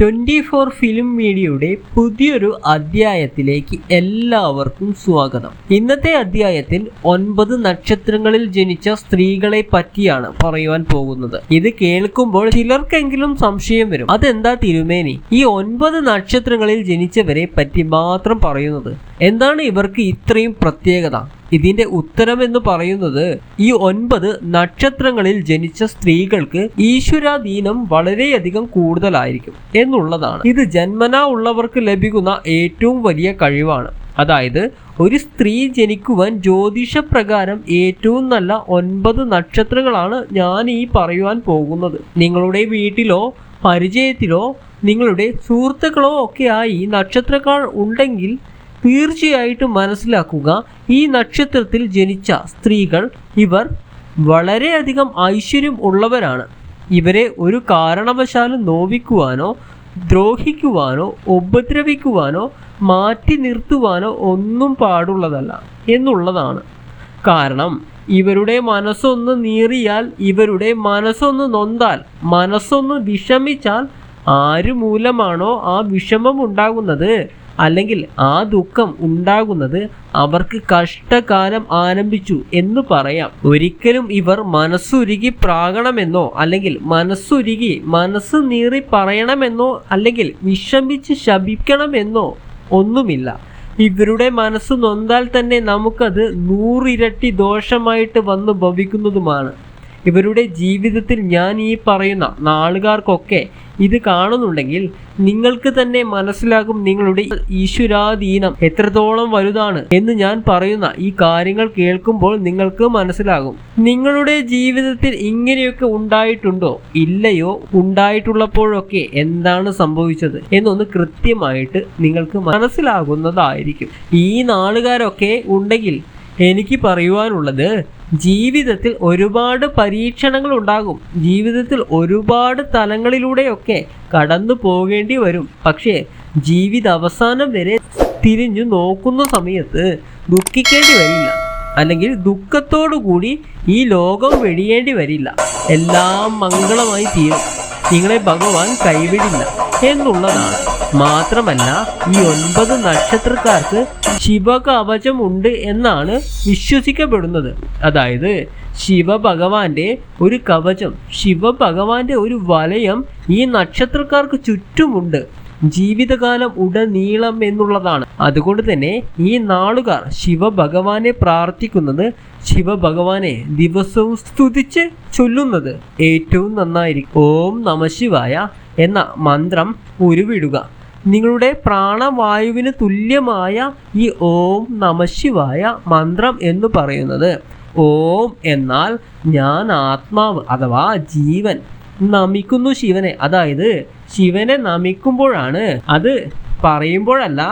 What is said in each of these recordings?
Twenty four film മീഡിയയുടെ പുതിയൊരു അധ്യായത്തിലേക്ക് എല്ലാവർക്കും സ്വാഗതം. ഇന്നത്തെ അധ്യായത്തിൽ ഒൻപത് നക്ഷത്രങ്ങളിൽ ജനിച്ച സ്ത്രീകളെ പറ്റിയാണ് പറയുവാൻ പോകുന്നത്. ഇത് കേൾക്കുമ്പോൾ ചിലർക്കെങ്കിലും സംശയം വരും. അതെന്താ തിരുമേനി? ഈ ഒൻപത് നക്ഷത്രങ്ങളിൽ ജനിച്ചവരെ പറ്റി മാത്രം പറയുന്നത്. എന്താണ് ഇവർക്ക് ഇത്രയും പ്രത്യേകത? ഇതിന്റെ ഉത്തരം എന്ന് പറയുന്നത് ഈ ഒൻപത് നക്ഷത്രങ്ങളിൽ ജനിച്ച സ്ത്രീകൾക്ക് ഈശ്വരാധീനം വളരെയധികം കൂടുതലായിരിക്കും എന്നുള്ളതാണ്. ഇത് ജന്മനാ ഉള്ളവർക്ക് ലഭിക്കുന്ന ഏറ്റവും വലിയ കഴിവാണ്. അതായത് ഒരു സ്ത്രീ ജനിക്കുവാൻ ജ്യോതിഷ പ്രകാരം ഏറ്റവും നല്ല ഒൻപത് നക്ഷത്രങ്ങളാണ് ഞാൻ ഈ പറയുവാൻ പോകുന്നത്. നിങ്ങളുടെ വീട്ടിലോ പരിചയത്തിലോ നിങ്ങളുടെ സുഹൃത്തുക്കളോ ഒക്കെയായി നക്ഷത്രക്കാർ ഉണ്ടെങ്കിൽ തീർച്ചയായിട്ടും മനസ്സിലാക്കുക ഈ നക്ഷത്രത്തിൽ ജനിച്ച സ്ത്രീകൾ ഇവർ വളരെയധികം ഐശ്വര്യം ഉള്ളവരാണ്. ഇവരെ ഒരു കാരണവശാലും നോവിക്കുവാനോ ദ്രോഹിക്കുവാനോ ഉപദ്രവിക്കുവാനോ മാറ്റി നിർത്തുവാനോ ഒന്നും പാടുള്ളതല്ല എന്നുള്ളതാണ്. കാരണം ഇവരുടെ മനസ്സൊന്ന് നീറിയാൽ ഇവരുടെ മനസ്സൊന്ന് നൊന്താൽ മനസ്സൊന്ന് വിഷമിച്ചാൽ ആര് മൂലമാണോ ആ വിഷമം ഉണ്ടാകുന്നത്? അല്ലെങ്കിൽ ആ ദുഃഖം ഉണ്ടാകുന്നത് അവർക്ക് കഷ്ടകാലം ആരംഭിച്ചു എന്ന് പറയാം. ഒരിക്കലും ഇവർ മനസ്സുരുകി പ്രാകണമെന്നോ അല്ലെങ്കിൽ മനസ്സുരുകി മനസ്സ് നീറി പറയണമെന്നോ അല്ലെങ്കിൽ വിഷമിച്ച് ശപിക്കണമെന്നോ ഒന്നുമില്ല. ഇവരുടെ മനസ്സ് നൊന്താൽ തന്നെ നമുക്കത് നൂറിരട്ടി ദോഷമായിട്ട് വന്ന് ഭവിക്കുന്നതുമാണ്. ഇവരുടെ ജീവിതത്തിൽ ഞാൻ ഈ പറയുന്ന നാളുകാർക്കൊക്കെ ഇത് കാണുന്നുണ്ടെങ്കിൽ നിങ്ങൾക്ക് തന്നെ മനസ്സിലാകും നിങ്ങളുടെ ഈശ്വരാധീനം എത്രത്തോളം വലുതാണ് എന്ന് ഞാൻ പറയുന്ന ഈ കാര്യങ്ങൾ കേൾക്കുമ്പോൾ നിങ്ങൾക്ക് മനസ്സിലാകും. നിങ്ങളുടെ ജീവിതത്തിൽ ഇങ്ങനെയൊക്കെ ഉണ്ടായിട്ടുണ്ടോ? ഇല്ലയോ? ഉണ്ടായിട്ടുള്ളപ്പോഴൊക്കെ എന്താണ് സംഭവിച്ചത്? എന്നൊന്ന് കൃത്യമായിട്ട് നിങ്ങൾക്ക് മനസ്സിലാകുന്നതായിരിക്കും. ഈ നാളുകാരൊക്കെ ഉണ്ടെങ്കിൽ എനിക്ക് പറയുവാനുള്ളത് ജീവിതത്തിൽ ഒരുപാട് പരീക്ഷണങ്ങൾ ഉണ്ടാകും. ജീവിതത്തിൽ ഒരുപാട് തലങ്ങളിലൂടെയൊക്കെ കടന്നു പോകേണ്ടി വരും. പക്ഷേ ജീവിത അവസാനം വരെ തിരിഞ്ഞു നോക്കുന്ന സമയത്ത് ദുഃഖിക്കേണ്ടി വരില്ല. അല്ലെങ്കിൽ കൂടി ഈ ലോകം വെടിയേണ്ടി വരില്ല. എല്ലാം മംഗളമായി തീരും. നിങ്ങളെ ഭഗവാൻ കൈവിടില്ല എന്നുള്ളതാണ്. മാത്രമല്ല ഈ ഒൻപത് നക്ഷത്രക്കാർക്ക് ശിവകവചം ഉണ്ട് എന്നാണ് വിശ്വസിക്കപ്പെടുന്നത്. അതായത് ശിവഭഗവാന്റെ ഒരു കവചം ശിവഭഗവാന്റെ ഒരു വലയം ഈ നക്ഷത്രക്കാർക്ക് ചുറ്റുമുണ്ട്. ജീവിതകാലം ഉടനീളം എന്നുള്ളതാണ്. അതുകൊണ്ട് തന്നെ ഈ നാളുകാർ ശിവഭഗവാനെ പ്രാർത്ഥിക്കുന്നത് ശിവഭഗവാനെ ദിവസവും സ്തുതിച്ച് ചൊല്ലുന്നത്. ഏറ്റവും നന്നായിരിക്കും. ഓം നമശിവായ എന്ന മന്ത്രം ഉരുവിടുക. നിങ്ങളുടെ പ്രാണവായുവിന് തുല്യമായ ഈ ഓം നമശിവായ മന്ത്രം എന്ന് പറയുന്നത്. ഓം എന്നാൽ ഞാൻ ആത്മാവ് അഥവാ ജീവൻ നമിക്കുന്നു ശിവനെ. അതായത് ശിവനെ നമിക്കുമ്പോഴാണ് അത് പറയുമ്പോഴല്ല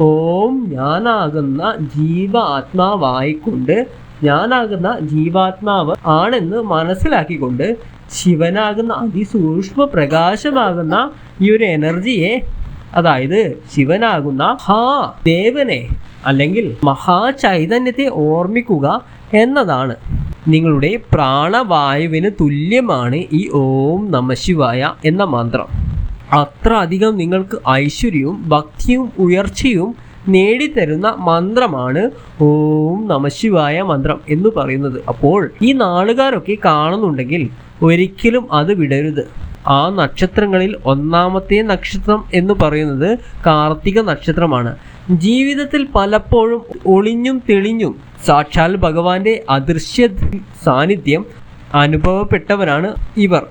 ഓം ഞാനാകുന്ന ജീവ ആത്മാവായിക്കൊണ്ട് ഞാനാകുന്ന ജീവാത്മാവ് ആണെന്ന് മനസ്സിലാക്കിക്കൊണ്ട് ശിവനാകുന്ന അതിസൂക്ഷ്മ പ്രകാശമാകുന്ന ഈ ഒരു എനർജിയെ അതായത് ശിവനാകുന്ന ഹാ ദേവനെ അല്ലെങ്കിൽ മഹാചൈതന്യത്തെ ഓർമ്മിക്കുക എന്നതാണ്. നിങ്ങളുടെ പ്രാണവായുവിന് തുല്യമാണ് ഈ ഓം നമശിവായ എന്ന മന്ത്രം. അത്ര അധികം നിങ്ങൾക്ക് ഐശ്വര്യവും ഭക്തിയും ഉയർച്ചയും നേടിത്തരുന്ന മന്ത്രമാണ് ഓം നമശിവായ മന്ത്രം എന്ന് പറയുന്നത്. അപ്പോൾ ഈ നാളുകാരൊക്കെ കാണുന്നുണ്ടെങ്കിൽ ഒരിക്കലും അത് വിടരുത്. ആ നക്ഷത്രങ്ങളിൽ ഒന്നാമത്തെ നക്ഷത്രം എന്ന് പറയുന്നത് കാർത്തിക നക്ഷത്രമാണ്. ജീവിതത്തിൽ പലപ്പോഴും ഒളിഞ്ഞും തെളിഞ്ഞും സാക്ഷാൽ ഭഗവാന്റെ അദൃശ്യ സാന്നിധ്യം അനുഭവപ്പെട്ടവരാണ് ഇവർ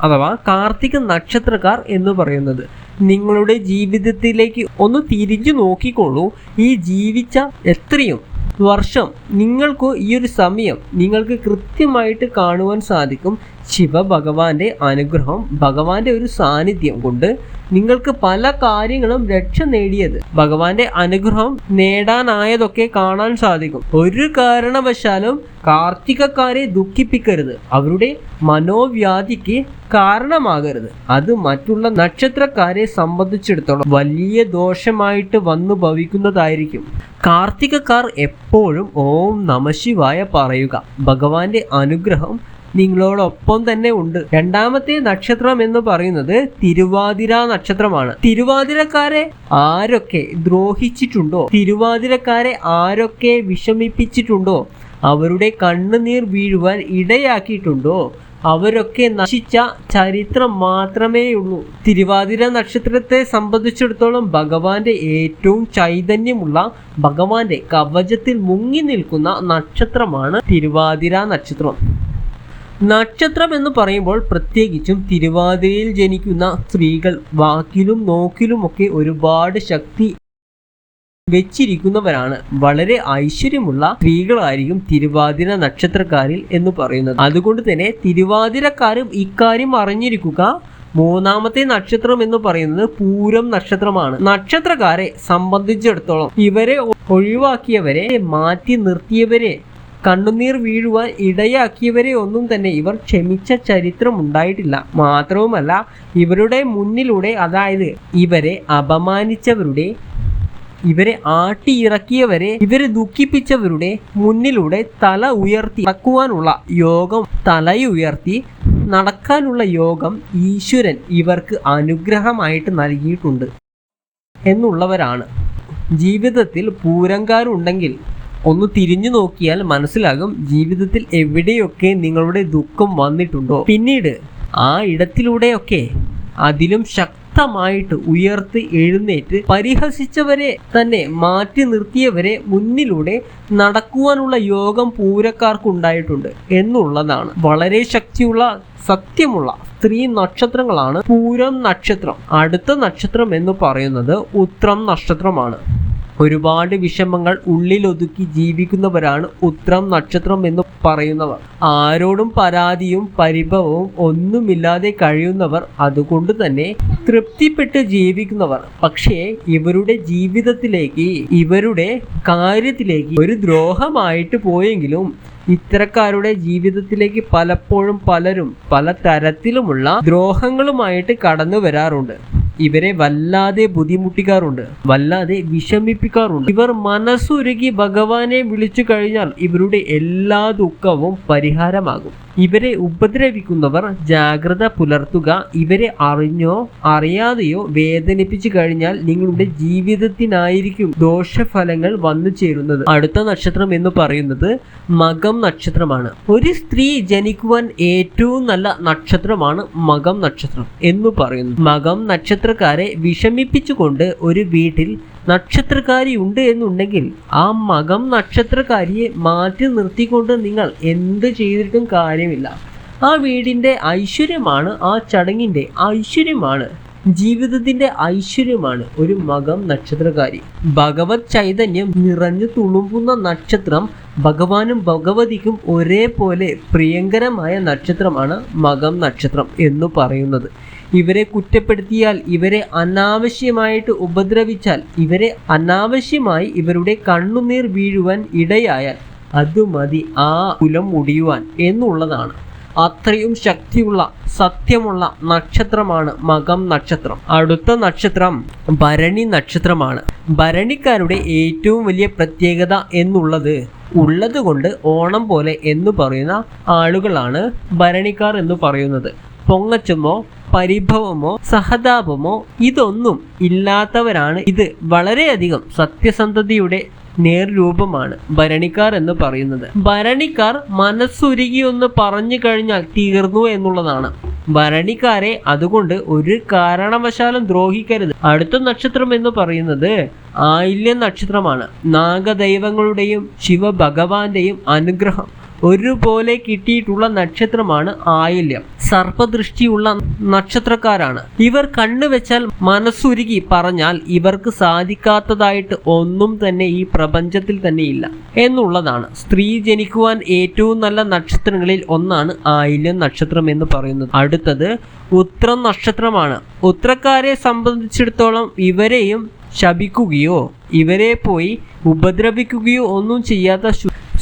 അഥവാ കാർത്തിക നക്ഷത്രക്കാർ എന്ന് പറയുന്നത്. നിങ്ങളുടെ ജീവിതത്തിലേക്ക് ഒന്ന് തിരിഞ്ഞു നോക്കിക്കോളൂ ഈ ജീവിച്ച എത്രയും വർഷം നിങ്ങൾക്ക് ഈ ഒരു സമയം നിങ്ങൾക്ക് കൃത്യമായിട്ട് കാണുവാൻ സാധിക്കും ശിവഭഗവാന്റെ അനുഗ്രഹം ഭഗവാന്റെ ഒരു സാന്നിധ്യം കൊണ്ട്. നിങ്ങൾക്ക് പല കാര്യങ്ങളും രക്ഷ നേടിയത്. ഭഗവാന്റെ അനുഗ്രഹം നേടാനായതൊക്കെ കാണാൻ സാധിക്കും. ഒരു കാരണവശാലും കാർത്തികക്കാരെ ദുഃഖിപ്പിക്കരുത്. അവരുടെ മനോവ്യാധിക്ക് കാരണമാകരുത്. അത് മറ്റുള്ള നക്ഷത്രക്കാരെ സംബന്ധിച്ചിടത്തോളം വലിയ ദോഷമായിട്ട് വന്നു ഭവിക്കുന്നതായിരിക്കും. കാർത്തികക്കാർ എപ്പോഴും ഓം നമശിവായ പറയുക. ഭഗവാന്റെ അനുഗ്രഹം നിങ്ങളോടൊപ്പം തന്നെ ഉണ്ട്. രണ്ടാമത്തെ നക്ഷത്രം എന്ന് പറയുന്നത് തിരുവാതിര നക്ഷത്രമാണ്. തിരുവാതിരക്കാരെ ആരൊക്കെ ദ്രോഹിച്ചിട്ടുണ്ടോ? തിരുവാതിരക്കാരെ ആരൊക്കെ വിഷമിപ്പിച്ചിട്ടുണ്ടോ? അവരുടെ കണ്ണുനീർ വീഴുവാൻ ഇടയാക്കിയിട്ടുണ്ടോ? അവരൊക്കെ നശിച്ച ചരിത്രം മാത്രമേയുള്ളൂ തിരുവാതിര നക്ഷത്രത്തെ സംബന്ധിച്ചിടത്തോളം ഭഗവാന്റെ ഏറ്റവും ചൈതന്യമുള്ള ഭഗവാന്റെ കവചത്തിൽ മുങ്ങി നിൽക്കുന്ന നക്ഷത്രമാണ് തിരുവാതിര നക്ഷത്രം. നക്ഷത്രം എന്ന് പറയുമ്പോൾ പ്രത്യേകിച്ചും തിരുവാതിരയിൽ ജനിക്കുന്ന സ്ത്രീകൾ വാക്കിലും നോക്കിലുമൊക്കെ ഒരുപാട് ശക്തി വെച്ചിരിക്കുന്നവരാണ്. വളരെ ഐശ്വര്യമുള്ള സ്ത്രീകളായിരിക്കും തിരുവാതിര നക്ഷത്രക്കാരിൽ എന്ന് പറയുന്നത്. അതുകൊണ്ട് തന്നെ തിരുവാതിരക്കാരും ഇക്കാര്യം അറിഞ്ഞിരിക്കുക മൂന്നാമത്തെ നക്ഷത്രം എന്ന് പറയുന്നത് പൂരം നക്ഷത്രമാണ്. നക്ഷത്രക്കാരെ സംബന്ധിച്ചിടത്തോളം ഇവരെ ഒഴിവാക്കിയവരെ മാറ്റി നിർത്തിയവരെ കണ്ണുനീർ വീഴുവാൻ ഇടയാക്കിയവരെ ഒന്നും തന്നെ ഇവർ ക്ഷമിച്ച ചരിത്രം ഉണ്ടായിട്ടില്ല. മാത്രവുമല്ല ഇവരുടെ മുന്നിലൂടെ അതായത് ഇവരെ അപമാനിച്ചവരുടെ ഇവരെ ആട്ടിയിറക്കിയവരെ ഇവരെ ദുഃഖിപ്പിച്ചവരുടെ മുന്നിലൂടെ തല ഉയർത്തി നടക്കുവാനുള്ള യോഗം തലയുയർത്തി നടക്കാനുള്ള യോഗം ഈശ്വരൻ ഇവർക്ക് അനുഗ്രഹമായിട്ട് നൽകിയിട്ടുണ്ട് എന്നുള്ളവരാണ്. ജീവിതത്തിൽ പൂരങ്കാരുണ്ടെങ്കിൽ ഒന്ന് തിരിഞ്ഞു നോക്കിയാൽ മനസ്സിലാകും ജീവിതത്തിൽ എവിടെയൊക്കെ നിങ്ങളുടെ ദുഃഖം വന്നിട്ടുണ്ടോ. പിന്നീട് ആ ഇടത്തിലൂടെയൊക്കെ അതിലും ശക്തമായിട്ട് ഉയർത്തി എഴുന്നേറ്റ് പരിഹസിച്ചവരെ തന്നെ മാറ്റി നിർത്തിയവരെ മുന്നിലൂടെ നടക്കുവാനുള്ള യോഗം പൂരക്കാർക്കുണ്ടായിട്ടുണ്ട് എന്നുള്ളതാണ്. വളരെ ശക്തിയുള്ള സത്യമുള്ള സ്ത്രീ നക്ഷത്രങ്ങളാണ് പൂരം നക്ഷത്രം. അടുത്ത നക്ഷത്രം എന്ന് പറയുന്നത് ഉത്രം നക്ഷത്രമാണ്. ഒരുപാട് വിഷമങ്ങൾ ഉള്ളിലൊതുക്കി ജീവിക്കുന്നവരാണ് ഉത്രം നക്ഷത്രം എന്ന് പറയുന്നവർ. ആരോടും പരാതിയും പരിഭവവും ഒന്നുമില്ലാതെ കഴിയുന്നവർ അതുകൊണ്ട് തന്നെ തൃപ്തിപ്പെട്ട് ജീവിക്കുന്നവർ. പക്ഷേ ഇവരുടെ ജീവിതത്തിലേക്ക് ഇവരുടെ കാര്യത്തിലേക്ക് ഒരു ദ്രോഹമായിട്ട് പോയെങ്കിലും ഇത്തരക്കാരുടെ ജീവിതത്തിലേക്ക് പലപ്പോഴും പലരും പല തരത്തിലുമുള്ള ദ്രോഹങ്ങളുമായിട്ട് കടന്നു വരാറുണ്ട് ഇവരെ വല്ലാതെ ബുദ്ധിമുട്ടിക്കാറുണ്ട് വല്ലാതെ വിഷമിപ്പിക്കാറുണ്ട്. ഇവർ മനസ്സുരുകി ഭഗവാനെ വിളിച്ചു കഴിഞ്ഞാൽ ഇവരുടെ എല്ലാ ദുഃഖവും പരിഹാരമാകും. ഇവരെ ഉപദ്രവിക്കുന്നവർ ജാഗ്രത പുലർത്തുക ഇവരെ അറിഞ്ഞോ അറിയാതെയോ വേദനിപ്പിച്ചു കഴിഞ്ഞാൽ നിങ്ങളുടെ ജീവിതത്തിനായിരിക്കും ദോഷഫലങ്ങൾ വന്നു ചേരുന്നത്. അടുത്ത നക്ഷത്രം എന്ന് പറയുന്നത് മകം നക്ഷത്രമാണ്. ഒരു സ്ത്രീ ജനിക്കുവാൻ ഏറ്റവും നല്ല നക്ഷത്രമാണ് മകം നക്ഷത്രം എന്ന് പറയുന്നു. മകം നക്ഷത്രക്കാരെ വിഷമിപ്പിച്ചുകൊണ്ട് ഒരു വീട്ടിൽ നക്ഷത്രക്കാരി ഉണ്ട് എന്നുണ്ടെങ്കിൽ ആ മകം നക്ഷത്രക്കാരിയെ മാറ്റി നിർത്തിക്കൊണ്ട് നിങ്ങൾ എന്ത് ചെയ്തിട്ടും കാര്യമില്ല. ആ വീടിന്റെ ഐശ്വര്യമാണ് ആ ചടങ്ങിന്റെ ഐശ്വര്യമാണ്. ജീവിതത്തിന്റെ ഐശ്വര്യമാണ് ഒരു മകം നക്ഷത്രകാരി. ഭഗവത് ചൈതന്യം നിറഞ്ഞു തുളുമ്പുന്ന നക്ഷത്രം ഭഗവാനും ഭഗവതിക്കും ഒരേപോലെ പ്രിയങ്കരമായ നക്ഷത്രമാണ് മകം നക്ഷത്രം എന്ന് പറയുന്നത്. ഇവരെ കുറ്റപ്പെടുത്തിയാൽ ഇവരെ അനാവശ്യമായിട്ട് ഉപദ്രവിച്ചാൽ ഇവരെ അനാവശ്യമായി ഇവരുടെ കണ്ണുനീർ വീഴുവാൻ ഇടയായാൽ അത് മതി ആ കുലം മുടിയുവാൻ എന്നുള്ളതാണ്. അത്രയും ശക്തിയുള്ള സത്യമുള്ള നക്ഷത്രമാണ് മകം നക്ഷത്രം. അടുത്ത നക്ഷത്രം ഭരണി നക്ഷത്രമാണ്. ഭരണിക്കാരുടെ ഏറ്റവും വലിയ പ്രത്യേകത എന്നുള്ളത് ഉള്ളത് കൊണ്ട് ഓണം പോലെ എന്ന് പറയുന്ന ആളുകളാണ് ഭരണിക്കാർ എന്ന് പറയുന്നത്. പൊങ്ങച്ചമോ പരിഭവമോ സഹതാപമോ ഇതൊന്നും ഇല്ലാത്തവരാണ് ഇത്. വളരെയധികം സത്യസന്ധതയുടെ നേർരൂപമാണ് ഭരണിക്കാർ എന്ന് പറയുന്നത്. ഭരണിക്കാർ മനസ്സുരുകി ഒന്ന് പറഞ്ഞു കഴിഞ്ഞാൽ തീർന്നു എന്നുള്ളതാണ്. ഭരണിക്കാരെ അതുകൊണ്ട് ഒരു കാരണവശാലും ദ്രോഹിക്കരുത്. അടുത്ത നക്ഷത്രം എന്ന് പറയുന്നത് ആയില്യ നക്ഷത്രമാണ് നാഗദൈവങ്ങളുടെയും ശിവഭഗവാന്റെയും അനുഗ്രഹം. ഒരുപോലെ കിട്ടിയിട്ടുള്ള നക്ഷത്രമാണ് ആയില്യം. സർപ്പദൃഷ്ടിയുള്ള നക്ഷത്രക്കാരാണ്. ഇവർ കണ്ണുവെച്ചാൽ മനസ്സുരുകി പറഞ്ഞാൽ ഇവർക്ക് സാധിക്കാത്തതായിട്ട് ഒന്നും തന്നെ ഈ പ്രപഞ്ചത്തിൽ തന്നെ ഇല്ല. എന്നുള്ളതാണ് സ്ത്രീ ജനിക്കുവാൻ ഏറ്റവും നല്ല നക്ഷത്രങ്ങളിൽ ഒന്നാണ് ആയില്യം നക്ഷത്രം എന്ന് പറയുന്നത്. അടുത്തത് ഉത്രം നക്ഷത്രമാണ് ഉത്രക്കാരെ സംബന്ധിച്ചിടത്തോളം ഇവരെയും ശപിക്കുകയോ ഇവരെ പോയി ഉപദ്രവിക്കുകയോ ഒന്നും ചെയ്യാത്ത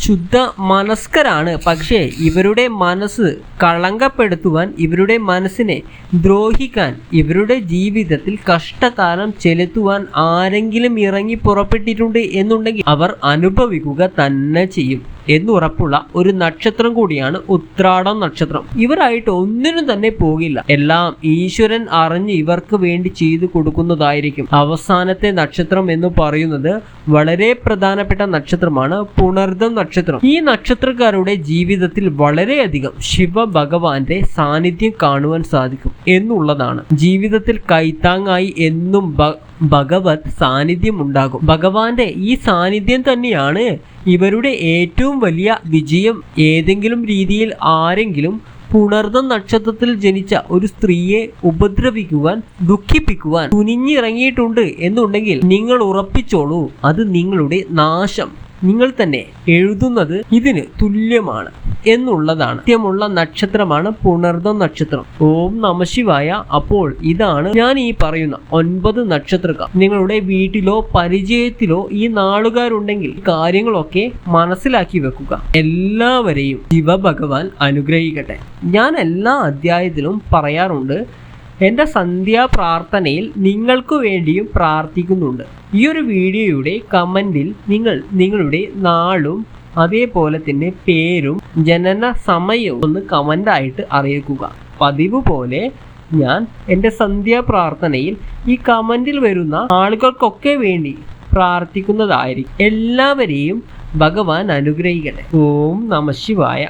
ശുദ്ധ മനസ്കരാണ് പക്ഷേ ഇവരുടെ മനസ്സ് കളങ്കപ്പെടുത്തുവാൻ ഇവരുടെ മനസ്സിനെ ദ്രോഹിക്കാൻ ഇവരുടെ ജീവിതത്തിൽ കഷ്ടകാലം ചെലുത്തുവാൻ ആരെങ്കിലും ഇറങ്ങി പുറപ്പെട്ടിട്ടുണ്ട് എന്നുണ്ടെങ്കിൽ അവർ അനുഭവിക്കുക തന്നെ ചെയ്യും. എന്നുറപ്പുള്ള ഒരു നക്ഷത്രം കൂടിയാണ് ഉത്രാടം നക്ഷത്രം. ഇവരായിട്ട് ഒന്നിനും തന്നെ പോകില്ല. എല്ലാം ഈശ്വരൻ അറിഞ്ഞ് ഇവർക്ക് വേണ്ടി ചെയ്തു കൊടുക്കുന്നതായിരിക്കും. അവസാനത്തെ നക്ഷത്രം എന്ന് പറയുന്നത് വളരെ പ്രധാനപ്പെട്ട നക്ഷത്രമാണ് പുണർദം നക്ഷത്രം. ഈ നക്ഷത്രക്കാരുടെ ജീവിതത്തിൽ വളരെയധികം ശിവ ഭഗവാന്റെ സാന്നിധ്യം കാണുവാൻ സാധിക്കും എന്നുള്ളതാണ്. ജീവിതത്തിൽ കൈത്താങ്ങായി എന്നും ഭഗവത് സാന്നിധ്യം ഉണ്ടാകും. ഭഗവാന്റെ ഈ സാന്നിധ്യം തന്നെയാണ് ഇവരുടെ ഏറ്റവും വലിയ വിജയം. ഏതെങ്കിലും രീതിയിൽ ആരെങ്കിലും പുണർന്ന നക്ഷത്രത്തിൽ ജനിച്ച ഒരു സ്ത്രീയെ ഉപദ്രവിക്കുവാൻ ദുഃഖിപ്പിക്കുവാൻ തുനിഞ്ഞിറങ്ങിയിട്ടുണ്ട് എന്നുണ്ടെങ്കിൽ നിങ്ങൾ ഉറപ്പിച്ചോളൂ. അത് നിങ്ങളുടെ നാശം. നിങ്ങൾ തന്നെ എഴുതുന്നത് ഇതിന് തുല്യമാണ് എന്നുള്ളതാണ്. കൃത്യമുള്ള നക്ഷത്രമാണ് പുണർദം നക്ഷത്രം. ഓം നമശിവായ അപ്പോൾ ഇതാണ് ഞാൻ ഈ പറയുന്ന ഒൻപത് നക്ഷത്രക്കാർ. നിങ്ങളുടെ വീട്ടിലോ പരിചയത്തിലോ ഈ നാളുകാരുണ്ടെങ്കിൽ കാര്യങ്ങളൊക്കെ മനസ്സിലാക്കി വെക്കുക. എല്ലാവരെയും ശിവഭഗവാൻ അനുഗ്രഹിക്കട്ടെ. ഞാൻ എല്ലാ അധ്യായത്തിലും പറയാറുണ്ട് എന്റെ സന്ധ്യാ പ്രാർത്ഥനയിൽ നിങ്ങൾക്കു വേണ്ടിയും പ്രാർത്ഥിക്കുന്നുണ്ട്. ഈ ഒരു വീഡിയോയുടെ കമന്റിൽ നിങ്ങൾ നിങ്ങളുടെ നാളും അതേപോലെ തന്നെ പേരും ജനന സമയവും ഒന്ന് കമന്റായിട്ട് അറിയിക്കുക. പതിവ് പോലെ ഞാൻ എന്റെ സന്ധ്യാ പ്രാർത്ഥനയിൽ ഈ കമന്റിൽ വരുന്ന ആളുകൾക്കൊക്കെ വേണ്ടി പ്രാർത്ഥിക്കുന്നതായിരിക്കും. എല്ലാവരെയും ഭഗവാൻ അനുഗ്രഹിക്കട്ടെ. ഓം നമ ശിവായ.